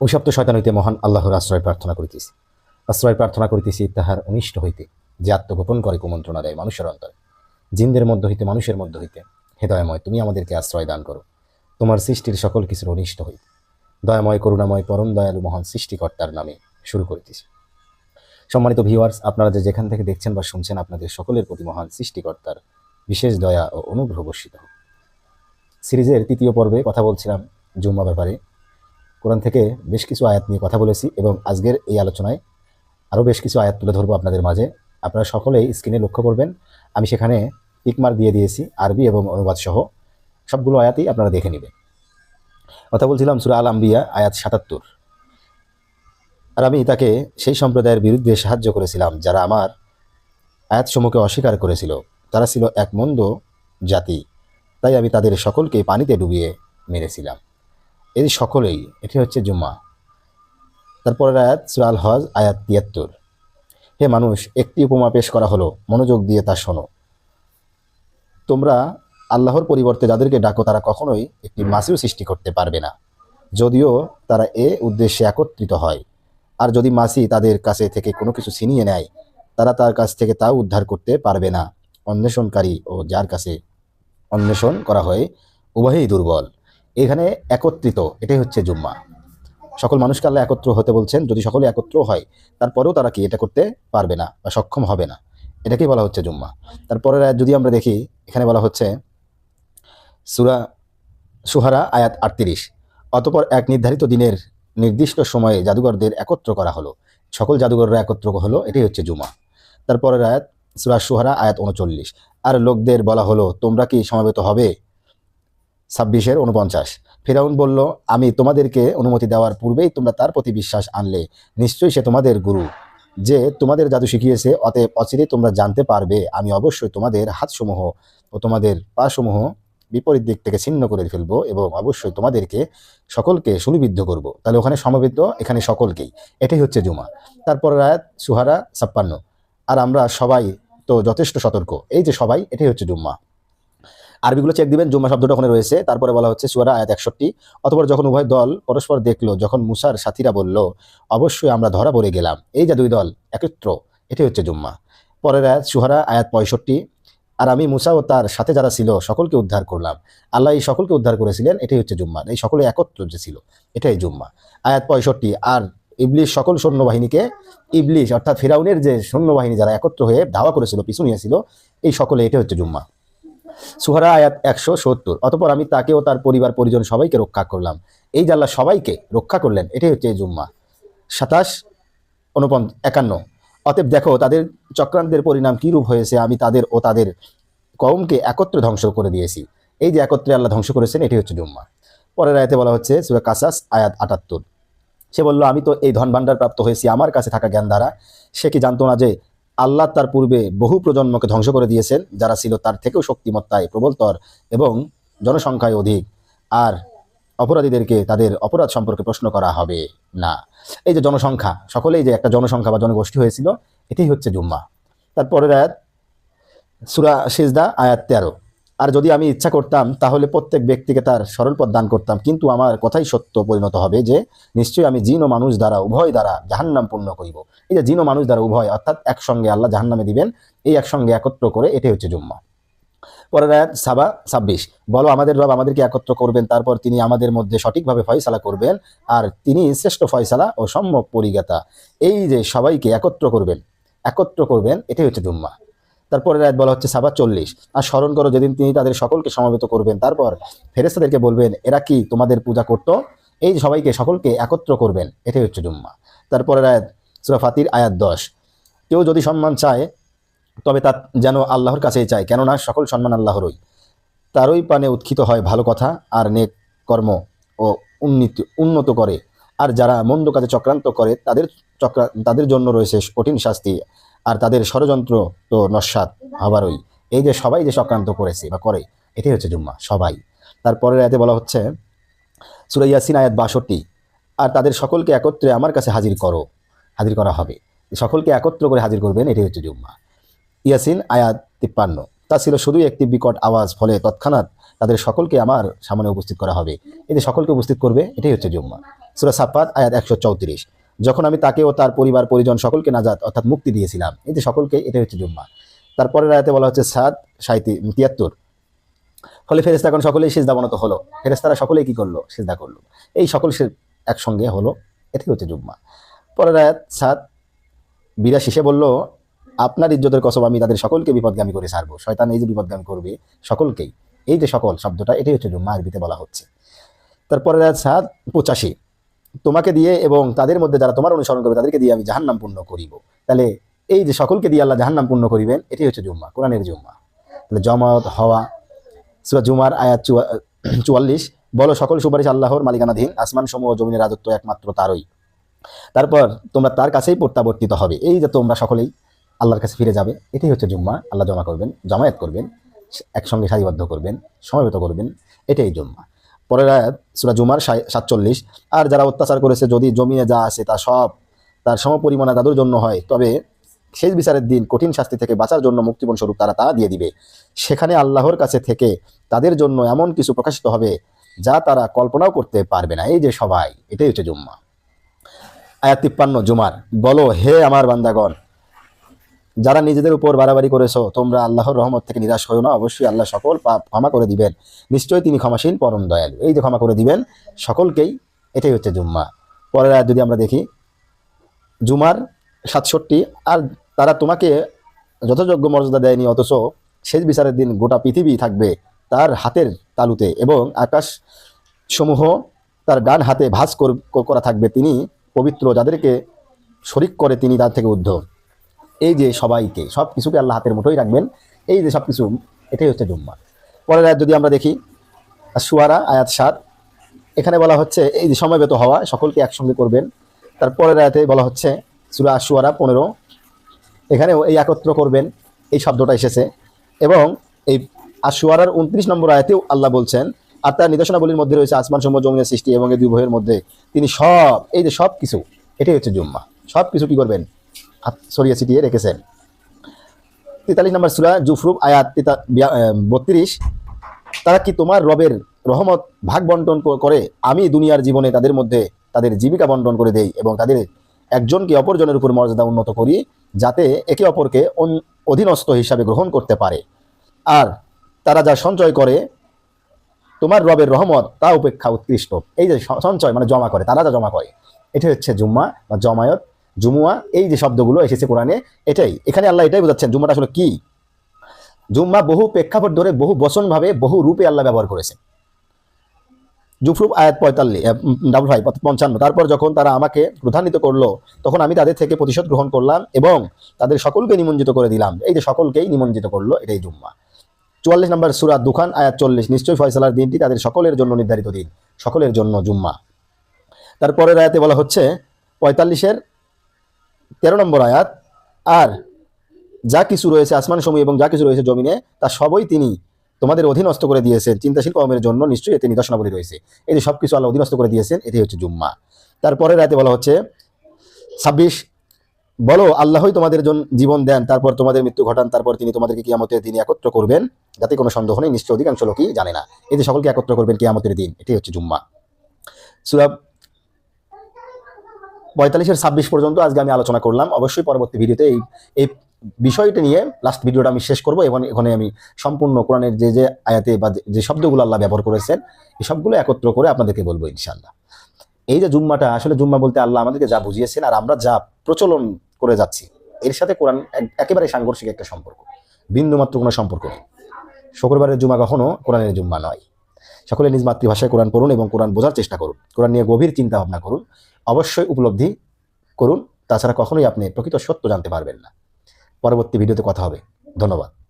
অভিশপ্ত শয়তান হইতে মহান আল্লাহর আশ্রয় প্রার্থনা করিতেছি। আশ্রয় প্রার্থনা করিতেছি তাহার অনিষ্ট হইতে, যে আত্মগোপন করে কুমন্ত্রণা দেয় মানুষের অন্তরে। জিনদের মধ্য হইতে, মানুষের মধ্য হইতে। হেদয়ময়, তুমি আমাদেরকে আশ্রয় দান করো। তোমার সৃষ্টির সকল কিছুর অনিষ্ট হইতে। দয়াময়, করুণাময়, পরম দয়ালু মহান সৃষ্টিকর্তার নামে শুরু করিতেছি। সম্মানিত ভিউয়ার্স আপনারা যে যেখান থেকে দেখছেন বা শুনছেন, আপনাদের সকলের প্রতি মহান সৃষ্টিকর্তার বিশেষ দয়া ও অনুগ্রহ বর্ষিত সিরিজের তৃতীয় পর্বে কথা বলছিলাম জুম্মা ব্যাপারে। কোরআন থেকে বেশ কিছু আয়াত নিয়ে কথা বলেছি এবং আজকের এই আলোচনায় আরও বেশ কিছু আয়াত তুলে ধরবো আপনাদের মাঝে। আপনারা সকলেই স্ক্রিনে লক্ষ্য করবেন, আমি সেখানে টিকমার দিয়ে দিয়েছি, আরবি এবং অনুবাদ সহ সবগুলো আয়াতই আপনারা দেখে নেবেন। কথা বলছিলাম সুরা আল আম্বিয়া আয়াত সাতাত্তর। আর আমি তাকে সেই সম্প্রদায়ের বিরুদ্ধে সাহায্য করেছিলাম, যারা আমার আয়াতসমূহকে অস্বীকার করেছিল। তারা ছিল এক মন্দ জাতি, তাই আমি তাদের সকলকে পানিতে ডুবিয়ে মেরেছিলাম। এই সকলেই, এটি হচ্ছে জুম্মা। তারপরের আয়াত সুরাল হজ আয়াত তিয়াত্তর। হে মানুষ, একটি উপমা পেশ করা হলো, মনোযোগ দিয়ে তা শোনো। তোমরা আল্লাহর পরিবর্তে যাদেরকে ডাকো, তারা কখনোই একটি মাসিও সৃষ্টি করতে পারবে না। যদিও তারা এ উদ্দেশ্যে একত্রিত হয়। আর যদি মাসি তাদের কাছে থেকে কোনো কিছু ছিনিয়ে নেয়, তারা তার কাছ থেকে তাও উদ্ধার করতে পারবে না। অন্বেষণকারী ও যার কাছে অন্বেষণ করা হয়, উভয়ই দুর্বল। এখানে একত্রিত, এটাই হচ্ছে জুম্মা। সকল মানুষকে আল্লাহ একত্র হতে বলছেন, যদি সকলে একত্র হয়, তারপরেও তারা কি এটা করতে পারবে না বা সক্ষম হবে না? এটাকেই বলা হচ্ছে জুম্মা। তারপরে যদি আমরা দেখি, এখানে বলা হচ্ছে সুরা সুহারা আয়াত আটত্রিশ, অতপর এক নির্ধারিত দিনের নির্দিষ্ট সময়ে জাদুঘরদের একত্র করা হলো। সকল জাদুঘররা একত্র হলো, এটাই হচ্ছে জুমা তারপরের আয়াত সুরা সুহারা আয়াত উনচল্লিশ, আর লোকদের বলা হলো, তোমরা কি সমাবেত হবে? ছাব্বিশের উনপঞ্চাশ ফেরাউন বলল, আমি তোমাদেরকে অনুমতি দেওয়ার পূর্বেই তোমরা তার প্রতি বিশ্বাস আনলে। নিশ্চয়ই সে তোমাদের গুরু। যে তোমাদের জাদু শিখিয়েছে, অতএব অচিরে তোমরা জানতে পারবে। আমি অবশ্যই তোমাদের হাতসমূহ ও তোমাদের পাসমূহ বিপরীত দিক থেকে ছিন্ন করে ফেলব এবং অবশ্যই তোমাদেরকে সকলকে সুলিবিদ্ধ করব। তাহলে ওখানে সমবেত, এখানে সকলকেই। এটাই হচ্ছে জুমা। তারপর রায়াত সুহারা ছাপ্পান্ন। আর আমরা সবাই তো যথেষ্ট সতর্ক। এই যে সবাই, এটাই হচ্ছে জুম্মা। আরবিগুলো চেক দিবেন, জুম্মা শব্দটা ওখানে রয়েছে। তারপরে বলা হচ্ছে সুয়ারা আয়াত একষট্টি। অতপর যখন উভয় দল পরস্পর দেখল, যখন মুসার সাথীরা বলল, অবশ্যই আমরা ধরা পড়ে গেলাম। এই যে দুই দল একত্র, এটাই হচ্ছে জুম্মা। পরের আয়াত সুহারা আয়াত পঁয়ষট্টি। আর আমি মুসা ও তার সাথে যারা ছিল, সকলকে উদ্ধার করলাম। আল্লাহ এই সকলকে উদ্ধার করেছিলেন, এটাই হচ্ছে জুম্মা। এই সকলে একত্র যে ছিল, এটাই জুম্মা। আয়াত পঁয়ষট্টি। আর ইবলিশ সকল সৈন্যবাহিনীকে, ইবলিশ অর্থাৎ ফেরাউনের যে সৈন্যবাহিনী যারা একত্র হয়ে ধাওয়া করেছিল, পিছু নিয়েছিল, এই সকলে এটা হচ্ছে জুম্মা। সুহারা আয়াত একশো সত্তর। অতপর আমি তাকে ও তার পরিবার, পরিজন সবাইকে রক্ষা করলাম। এই আল্লাহ সবাইকে রক্ষা করলেন, এটাই হচ্ছে এই জুম্মা। সাতাশ উনপন একান্ন। অতএব দেখো, তাদের চক্রান্তের পরিণাম কী রূপ হয়েছে, আমি তাদের ও তাদের কওমকে একত্রে ধ্বংস করে দিয়েছি। এই যে একত্রে আল্লাহ ধ্বংস করেছেন এটি হচ্ছে জুম্মা। পরের আয়াতে বলা হচ্ছে, সুরা কাসাস, আয়াত আটাত্তর। সে বলল, আমি তো এই ধন ভাণ্ডার প্রাপ্ত হয়েছি, আমার কাছে থাকা জ্ঞান দ্বারা সে কি জানতো না যে আল্লাহ তার পূর্বে বহু প্রজন্মকে ধ্বংস করে দিয়েছেন, যারা ছিল তার থেকেও শক্তিমত্তায় প্রবলতর এবং জনসংখ্যায় অধিক। আর অপরাধীদেরকে তাদের অপরাধ সম্পর্কে প্রশ্ন করা হবে না। এই যে জনসংখ্যা, সকলেই যে একটা জনসংখ্যা বা জনগোষ্ঠী হয়েছিল, এটাই হচ্ছে জুম্মা। তারপরের আয়াত, সুরা সিজদা, আয়াত তেরো। আর যদি আমি ইচ্ছা করতাম, তাহলে প্রত্যেক ব্যক্তিকে তার সরল পথ দান করতাম। কিন্তু আমার কথাই সত্য পরিণত হবে যে, নিশ্চয়ই আমি জিন ও মানুষ দ্বারা, উভয় দ্বারা জাহান্নাম পূর্ণ করিব। এই যে জিন ও মানুষ দ্বারা উভয়, অর্থাৎ একসঙ্গে আল্লাহ জাহান্নামে দিবেন, এই একসঙ্গে একত্র করে এটাই হচ্ছে জুম্মা। পরের সাবা ছাব্বিশ। বলো, আমাদের রব আমাদেরকে একত্র করবেন, তারপর তিনি আমাদের মধ্যে সঠিকভাবে ফয়সালা করবেন, আর তিনি শ্রেষ্ঠ ফয়সালা ও সম্যক পরিজ্ঞাতা। এই যে সবাইকে একত্র করবেন একত্র করবেন, এটাই হচ্ছে জুম্মা। তারপরে রাত বলা হচ্ছে সাবা চল্লিশ। আর স্মরণ করো, যেদিন তিনি তাদের সকলকে সমাবেত করবেন, তারপর ফেরেস্তাদেরকে বলবেন, এরা কি তোমাদের পূজা করতো? এই সবাইকে, সকলকে একত্র করবেন, এটাই হচ্ছে জুম্মা। তারপরে রাত সুরাফাতির আয়াত দশ। কেউ যদি সম্মান চায়, তবে তা যেন আল্লাহর কাছেই চায়, কেননা সকল সম্মান আল্লাহরই। তারই পানে উৎক্ষিত হয় ভালো কথা আর নেক কর্ম ও উন্নীত, উন্নত করে। আর যারা মন্দ কাজে চক্রান্ত করে, তাদের চক্রা, তাদের জন্য রয়েছে কঠিন শাস্তি। আর তাদের ষড়যন্ত্র তো নস্বাত হবারই। এই যে সবাই যে চক্রান্ত করেছে বা করে, এটাই হচ্ছে জুম্মা, সবাই। তারপরের আয়াতে বলা হচ্ছে সুরাইয়াসিন আয়াত বাষট্টি, আর তাদের সকলকে একত্রে আমার কাছে হাজির করো, হাজির করা হবে। সকলকে একত্র করে হাজির করবেন, এটাই হচ্ছে জুম্মা। ইয়াসিন আয়াত তিপ্পান্ন, তা ছিল শুধুই একটি বিকট আওয়াজ, ফলে তৎক্ষণাৎ তাদের সকলকে আমার সামনে উপস্থিত করা হবে। যে সকলকে উপস্থিত করবে, এটাই হচ্ছে জুম্মা। সুরা সাফাত আয়াত একশো চৌত্রিশ যখন আমি তাকে ও তার পরিবার, পরিজন সকলকে নাজাত অর্থাৎ মুক্তি দিয়েছিলাম, এই যে সকলকে এটা হচ্ছে জুম্মা। তারপরের আয়াতে বলা হচ্ছে সাত, সাঁইতি, তিয়াত্তর। ফলে ফেরেস্তা এখন সকলেই সিজদা বনত হলো। ফেরেস্তারা সকলেই কি করল? সিজদা করল। এই সকল একসঙ্গে হলো, এটাই হচ্ছে জুম্মা। পরের আয়াত সাত, বিরাশি, সে বলল, আপনার ইজ্জতের কসব আমি তাদের সকলকে বিপদগামী করে ছাড়বো শয়তান এই যে বিপদগামী করবে সকলকেই। এই যে সকল শব্দটা, এটাই হচ্ছে জুম্মা, আরবিতে বলা হচ্ছে। তারপরে আয়াত সাত, পঁচাশি। তোমাকে দিয়ে এবং তাদের মধ্যে যারা তোমার অনুসরণ করবে, তাদেরকে দিয়ে আমি জাহান্নাম পূর্ণ করিব। তাহলে এই যে সকলকে দিয়ে আল্লাহ জাহান্নাম পূর্ণ করিবেন এটাই হচ্ছে জুম্মা, কোরআনের জুম্মা। তাহলে জমাত, হওয়া, সুরা জুমার আয়াত চুয়াল্লিশ, বলো সকল সুপারিশ আল্লাহর মালিকানাধীন, আসমান সমূহ জমিনের রাজত্ব একমাত্র তারই। তারপর তোমরা তার কাছেই প্রত্যাবর্তিত হবে। এই যে তোমরা সকলেই আল্লাহর কাছে ফিরে যাবে এটাই হচ্ছে জুম্মা। আল্লাহ জমা করবেন, জমায়েত করবেন, একসঙ্গে সারিবদ্ধ করবেন, সমবেত করবেন, এটাই জুম্মা। পরের আয়াত, সুরা জুমার সাতচল্লিশ। আর যারা অত্যাচার করেছে, যদি জমিয়ে যা আছে তা সব তার সমপরিমাণে তাদের জন্য হয়, তবে শেষ বিচারের দিন কঠিন শাস্তি থেকে বাঁচার জন্য মুক্তিপণ স্বরূপ তারা তা দিয়ে দিবে। সেখানে আল্লাহর কাছে থেকে তাদের জন্য এমন কিছু প্রকাশিত হবে যা তারা কল্পনাও করতে পারবে না। এই যে সবাই, এটাই হচ্ছে জুম্মা। আয়াত তিপ্পান্ন, জুমার। বলো, হে আমার বান্দাগণ যারা নিজেদের উপর বাড়াবাড়ি করেছ, তোমরা আল্লাহর রহমত থেকে নিরাশ হয়েও না। অবশ্যই আল্লাহ সকল পাপ ক্ষমা করে দিবেন। নিশ্চয়ই তিনি ক্ষমাসীন, পরম দয়ালু। এই যে ক্ষমা করে দিবেন, সকলকেই এটাই হচ্ছে জুম্মা। পরের আয়াত যদি আমরা দেখি, জুমার সাতষট্টি, আর তারা তোমাকে যথাযোগ্য মর্যাদা দেয়নি, অথচ শেষ বিচারের দিন গোটা পৃথিবী থাকবে তার হাতের তালুতে এবং আকাশ সমূহ তার ডান হাতে ভাঁজ কর- থাকবে। তিনি পবিত্র, যাদেরকে শরিক করে তিনি তার থেকে ঊর্ধ্ব এই যে সবাইকে সব কিছুকে আল্লাহ হাতের মুঠোই রাখবেন, এই যে সব কিছু এটাই হচ্ছে জুম্মা। পরের আয়াত যদি আমরা দেখি সুয়ারা আয়াত সাত, এখানে বলা হচ্ছে, এই যে সমবেত হওয়া, সকলকে একসঙ্গে করবেন। তারপরের আয়াতে বলা হচ্ছে, সুরা সুয়ারা পনেরো, এখানেও এই একত্র করবেন, এই শব্দটা এসেছে। এবং এই আশুয়ারার উনত্রিশ নম্বর আয়াতেও আল্লাহ বলছেন, আর তার নিদর্শনাবলীর মধ্যে রয়েছে আসমান সমূহ জমিনের সৃষ্টি এবং এই দুই বইয়ের মধ্যে। তিনি সব, এই যে সব কিছু এটাই হচ্ছে জুম্মা। সব কিছু কী করবেন? সরিয়ে ছিটিয়ে রেখেছেন। তেতাল্লিশ নম্বর সুরা জুফরুব আয়াত বত্রিশ। তারা কি তোমার রবের রহমত ভাগ বন্টন করে? আমি দুনিয়ার জীবনে তাদের মধ্যে তাদের জীবিকা বন্টন করে দেই এবং তাদের একজনকে অপরজনের উপর মর্যাদা উন্নত করি, যাতে একে অপরকে অধীনস্থ হিসাবে গ্রহণ করতে পারে। আর তারা যা সঞ্চয় করে, তোমার রবের রহমত তা উপেক্ষা উৎকৃষ্ট। এই যে সঞ্চয় মানে জমা করে, তারা যা জমা করে, এটা হচ্ছে জুম্মা বা জমায়ত। জুমুয়া, এই যে শব্দগুলো এসেছে কোরআনে, এটাই। এখানে আল্লাহ এটাই বোঝাচ্ছেন জুম্মাটা আসলে কি? জুম্মা বহু প্রেক্ষাপট ধরে বহু বচনভাবে বহু রূপে আল্লাহ ব্যবহার করেছেন। জুফরুপ আয়াত পঁয়তাল্লিশ ডাবল ফাইভ পঞ্চান্ন। তারপর যখন তারা আমাকে প্রধানিত করল, তখন আমি তাদের থেকে প্রতিশোধ গ্রহণ করলাম এবং তাদের সকলকে নিমন্ত্রিত করে দিলাম। এই যে সকলকেই নিমন্ত্রিত করল, এটাই জুম্মা চুয়াল্লিশ নম্বর সুরাত দুখান, আয়াত চল্লিশ। নিশ্চয়ই ফয়সালার দিনটি তাদের সকলের জন্য নির্ধারিত দিন, সকলের জন্য জুম্মা তারপরের আয়াতে বলা হচ্ছে, পঁয়তাল্লিশের তেরো নম্বর আয়াত, আর যা কিছু রয়েছে আসমান সমূহ এবং যা কিছু রয়েছে জমিনে, তা সবই তিনি তোমাদের অধীনস্থ করে দিয়েছেন। চিন্তাশীল কমের জন্য নিশ্চয়ই এতে নিদর্শনাবলী রয়েছে। এই যে সব কিছু আল্লাহ অধীনস্থ করে দিয়েছেন এটাই হচ্ছে জুম্মা। তারপরের রাতে বলা হচ্ছে, ছাব্বিশ, বলো, আল্লাহই তোমাদের জীবন দেন, তারপর তোমাদের মৃত্যু ঘটান, তারপর তিনি তোমাদেরকে কিয়ামতের দিন একত্র করবেন। যাতে কোনো সন্দেহ নেই, নিশ্চয় অধিকাংশ লোকই জানে না। যে সকলকে একত্র করবেন কিয়ামতের দিন, এটি হচ্ছে জুম্মা। সুরাব পঁয়তাল্লিশের ছাব্বিশ পর্যন্ত আজকে আমি আলোচনা করলাম। অবশ্যই পরবর্তী ভিডিওতে এই এই বিষয়টি নিয়ে লাস্ট ভিডিওটা আমি শেষ করব এবং এখানে আমি সম্পূর্ণ কোরআনের যে যে আয়াতে বা যে- শব্দগুলো আল্লাহ ব্যবহার করেছেন, এই সবগুলো একত্র করে আপনাদেরকে বলব ইনশাআল্লাহ। এই যে জুম্মাটা, আসলে জুম্মা বলতে আল্লাহ আমাদেরকে যা বুঝিয়েছেন আর আমরা যা প্রচলন করে যাচ্ছি, এর সাথে কোরআন এক- একেবারে সাংঘর্ষিক একটা সম্পর্ক, বিন্দুমাত্র কোনো সম্পর্ক নেই। শুক্রবারের জুমা কখনো কোরআনের জুম্মা নয়। সকলে নিজ মাতৃভাষায় কোরআন পড়ুন এবং কোরআন বোঝার চেষ্টা করুন। কোরআন নিয়ে গভীর চিন্তা ভাবনা করুন। অবশ্যই উপলব্ধি করুন। তাছাড়া কখনোই আপনি প্রকৃত সত্য জানতে পারবেন না। পরবর্তী ভিডিওতে কথা হবে। ধন্যবাদ।